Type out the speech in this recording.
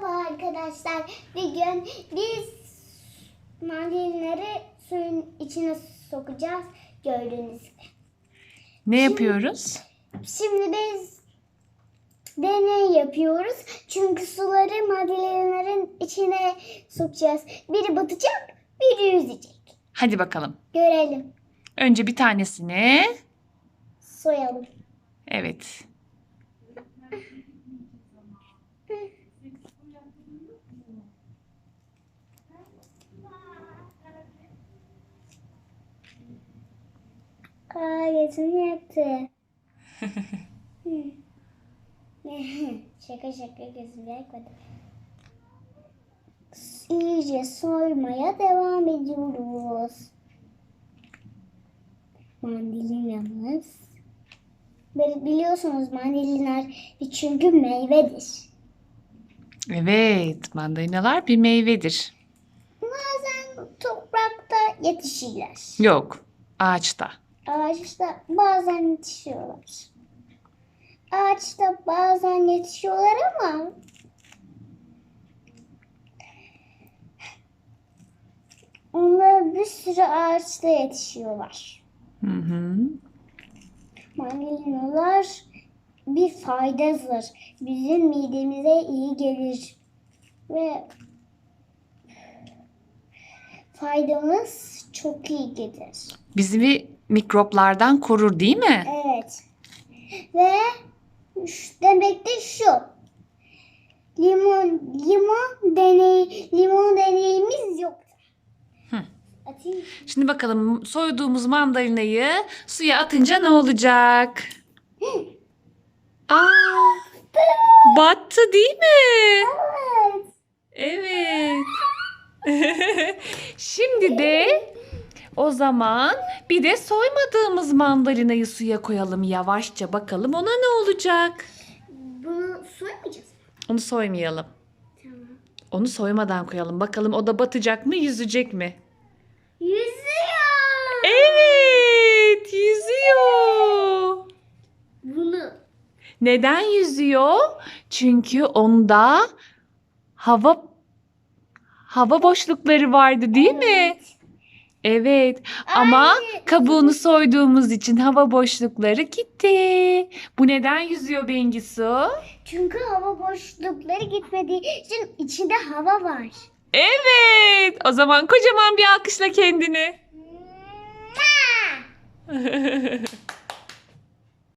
Merhaba arkadaşlar. Bugün biz mandalinleri suyun içine sokacağız. Gördüğünüz gibi. Ne yapıyoruz? Şimdi biz deney yapıyoruz. Çünkü suları mandalinlerin içine sokacağız. Biri batacak, biri yüzecek. Hadi bakalım. Görelim. Önce bir tanesini. Soyalım. Evet. Gözünü yaktı. şaka şaka gözümü yakmadı. İyice soymaya devam ediyoruz. Mandalinamız. Bi- Biliyorsunuz mandalinalar bir çünkü meyvedir. Evet, mandalinalar bir meyvedir. Bazen toprakta yetişirler. Yok, ağaçta. Ağaçta bazen yetişiyorlar. Ağaçta bazen yetişiyorlar ama onlar bir sürü ağaçta yetişiyorlar. Hı hı. Mandalinalar bir faydadır. Bizim midemize iyi gelir. Ve faydamız çok iyi gelir. Bizi mikroplardan korur değil mi? Evet. Ve demek de şu. Limon limon deney limon deneyimiz yok. Atayım. Şimdi bakalım soyduğumuz mandalinayı suya atınca ne olacak? Aa, battı değil mi? Evet. Evet. Şimdi de o zaman bir de soymadığımız mandalinayı suya koyalım yavaşça bakalım ona ne olacak? Bunu soymayacağız. Onu soymayalım. Tamam. Onu soymadan koyalım. Bakalım o da batacak mı, yüzecek mi? Yüzüyor. Evet, yüzüyor. Bunu Neden yüzüyor? Çünkü onda hava hava boşlukları vardı değil mi? Evet ama Ay. kabuğunu soyduğumuz için hava boşlukları gitti. Bu neden yüzüyor Bengisu? çünkü hava boşlukları gitmediği için içinde hava var. Evet. O zaman kocaman bir alkışla kendini.